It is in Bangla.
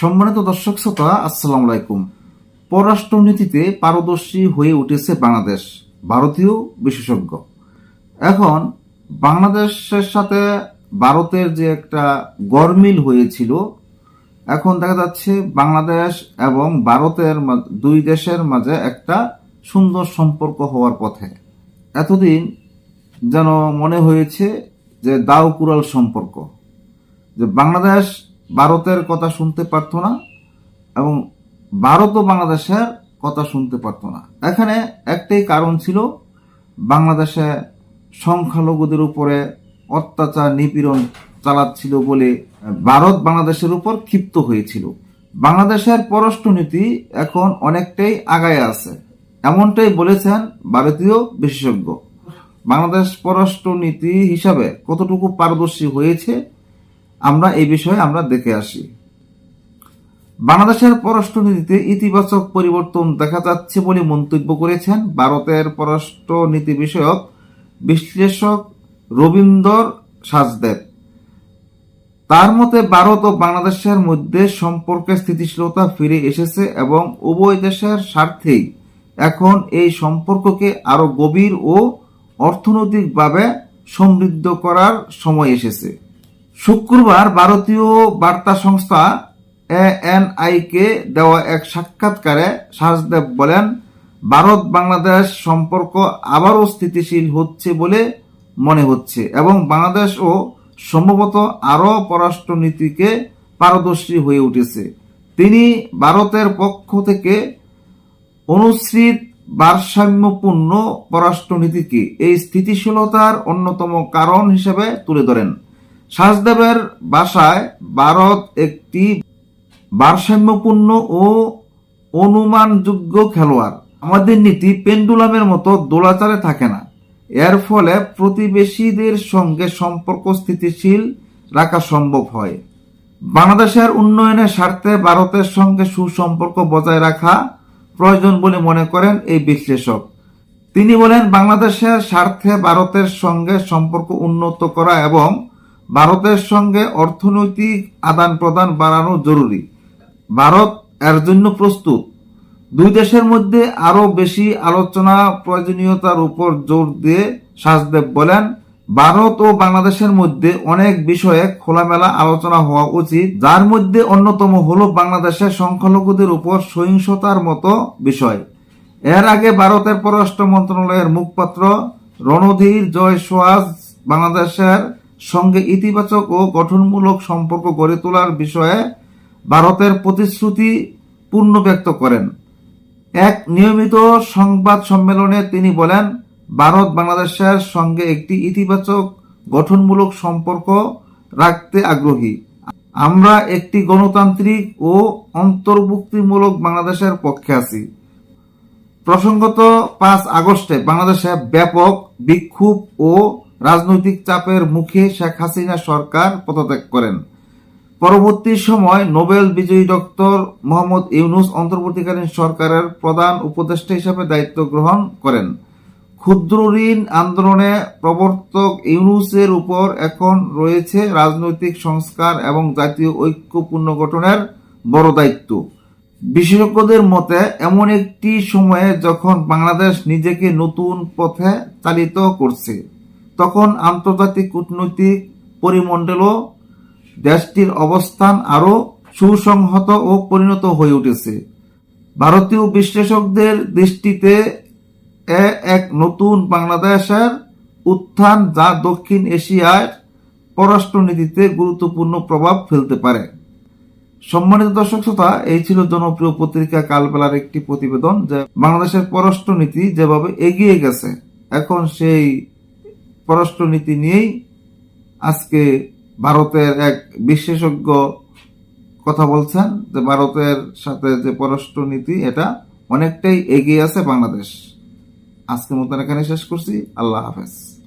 সম্মানিত দর্শক শ্রোতা, আসসালাম আলাইকুম। পররাষ্ট্রনীতিতে পারদর্শী হয়ে উঠেছে বাংলাদেশ, ভারতীয় বিশেষজ্ঞ। এখন বাংলাদেশের সাথে ভারতের যে একটা গরমিল হয়েছিল, এখন দেখা যাচ্ছে বাংলাদেশ এবং ভারতের দুই দেশের মাঝে একটা সুন্দর সম্পর্ক হওয়ার পথে। এতদিন যেন মনে হয়েছে যে দাও কুড়াল সম্পর্ক, যে বাংলাদেশ ভারতের কথা শুনতে পারতো না এবং ভারতও বাংলাদেশের কথা শুনতে পারতো না। এখানে একটাই কারণ ছিল, বাংলাদেশে সংখ্যালঘুদের উপরে অত্যাচার, নিপীড়ন চালাচ্ছিল বলে ভারত বাংলাদেশের উপর ক্ষিপ্ত হয়েছিল। বাংলাদেশের পররাষ্ট্রনীতি এখন অনেকটাই আগায় আছে। এমনটাই বলেছেন ভারতীয় বিশেষজ্ঞ। বাংলাদেশ পররাষ্ট্রনীতি হিসাবে কতটুকু পারদর্শী হয়েছে আমরা এই বিষয়ে আমরা দেখে আসি। বাংলাদেশের পররাষ্ট্রনীতিতে ইতিবাচক পরিবর্তন দেখা যাচ্ছে বলে মন্তব্য করেছেন ভারতের পররাষ্ট্রনীতি বিষয়ক বিশ্লেষক রবীন্দ্র সাজদেব। তার মতে, ভারত ও বাংলাদেশের মধ্যে সম্পর্কের স্থিতিশীলতা ফিরে এসেছে এবং উভয় দেশের স্বার্থেই এখন এই সম্পর্ককে আরও গভীর ও অর্থনৈতিকভাবে সমৃদ্ধ করার সময় এসেছে। শুক্রবার ভারতীয় বার্তা সংস্থা এএনআই কে দেওয়া এক সাক্ষাৎকারে সাজদেব বলেন, ভারত বাংলাদেশ সম্পর্ক আবারও স্থিতিশীল হচ্ছে বলে মনে হচ্ছে এবং বাংলাদেশ ও সম্ভবত আরও পররাষ্ট্রনীতিকে পারদর্শী হয়ে উঠেছে। তিনি ভারতের পক্ষ থেকে অনুসৃত ভারসাম্যপূর্ণ পররাষ্ট্রনীতিকে এই স্থিতিশীলতার অন্যতম কারণ হিসেবে তুলে ধরেন। সাজদেবের বাসায় ভারত একটি ভারসাম্যপূর্ণ ও অনুমানযোগ্য খেলোয়াড়। আমাদের নীতি পেন্ডুলামের মতো দোলাচারে থাকে না। এর ফলে প্রতিবেশীদের সঙ্গে সম্পর্ক স্থিতিশীল রাখা সম্ভব হয়। বাংলাদেশের উন্নয়নের স্বার্থে ভারতের সঙ্গে সুসম্পর্ক বজায় রাখা প্রয়োজন বলে মনে করেন এই বিশ্লেষক। তিনি বলেন, বাংলাদেশের স্বার্থে ভারতের সঙ্গে সম্পর্ক উন্নত করা এবং ভারতের সঙ্গে অর্থনৈতিক আদান প্রদান বাড়ানো জরুরি। ভারত এর জন্য প্রস্তুত। দুই দেশের মধ্যে আরও বেশি আলোচনা প্রয়োজনীয়তার উপর জোর দিয়ে সাজদেব বলেন, ভারত ও বাংলাদেশের মধ্যে অনেক বিষয়ে খোলামেলা আলোচনা হওয়া উচিত, যার মধ্যে অন্যতম হল বাংলাদেশের সংখ্যালঘুদের উপর সহিংসতার মতো বিষয়। এর আগে ভারতের পররাষ্ট্র মন্ত্রণালয়ের মুখপাত্র রণধীর জয় সোয়াজ বাংলাদেশের সঙ্গে ইতিবাচক ও গঠনমূলক সম্পর্ক গড়ে তোলার বিষয়ে ভারতের প্রতিশ্রুতি পূর্ণ ব্যক্ত করেন। এক নিয়মিত সংবাদ সম্মেলনে তিনি বলেন, ভারত বাংলাদেশের সঙ্গে একটি ইতিবাচক, গঠনমূলক সম্পর্ক রাখতে আগ্রহী। আমরা একটি গণতান্ত্রিক ও অন্তর্ভুক্তিমূলক বাংলাদেশের পক্ষে আছি। প্রসঙ্গত পাঁচ আগস্টে বাংলাদেশে ব্যাপক বিক্ষোভ ও রাজনৈতিক চাপের মুখে শেখ হাসিনা সরকার পদত্যাগ করেন। পরবর্তী সময় নোবেল বিজয়ী ডক্টর মোহাম্মদ ইউনুস অন্তর্বর্তীকালীন সরকারের প্রধান উপদেষ্টা হিসেবে দায়িত্ব গ্রহণ করেন। ক্ষুদ্র ঋণ আন্দোলনে প্রবর্তক ইউনুসের উপর এখন রয়েছে রাজনৈতিক সংস্কার এবং জাতীয় ঐক্য পুনর্গঠনের বড় দায়িত্ব। বিশেষজ্ঞদের মতে, এমন একটি সময়ে যখন বাংলাদেশ নিজেকে নতুন পথে চালিত করছে। তখন আন্তর্জাতিক কূটনৈতিক পরিমণ্ডলও দেশটির অবস্থান আরও সুসংহত ও পরিণত হয়ে উঠেছে। ভারতীয় বিশ্লেষকদের দৃষ্টিতে এক নতুন বাংলাদেশের উত্থান যা দক্ষিণ এশিয়ার পররাষ্ট্রনীতিতে গুরুত্বপূর্ণ প্রভাব ফেলতে পারে। সম্মানিত দর্শক শ্রোতা, এই ছিল জনপ্রিয় পত্রিকা কালবেলার একটি প্রতিবেদন যে বাংলাদেশের পররাষ্ট্রনীতি যেভাবে এগিয়ে গেছে, এখন সেই পররাষ্ট্রনীতি নিয়েই আজকে ভারতের এক বিশেষজ্ঞ কথা বলছেন যে ভারতের সাথে যে পররাষ্ট্রনীতি, এটা অনেকটাই এগিয়ে আছে বাংলাদেশ। আজকে মতন এখানে শেষ করছি। আল্লাহ হাফেজ।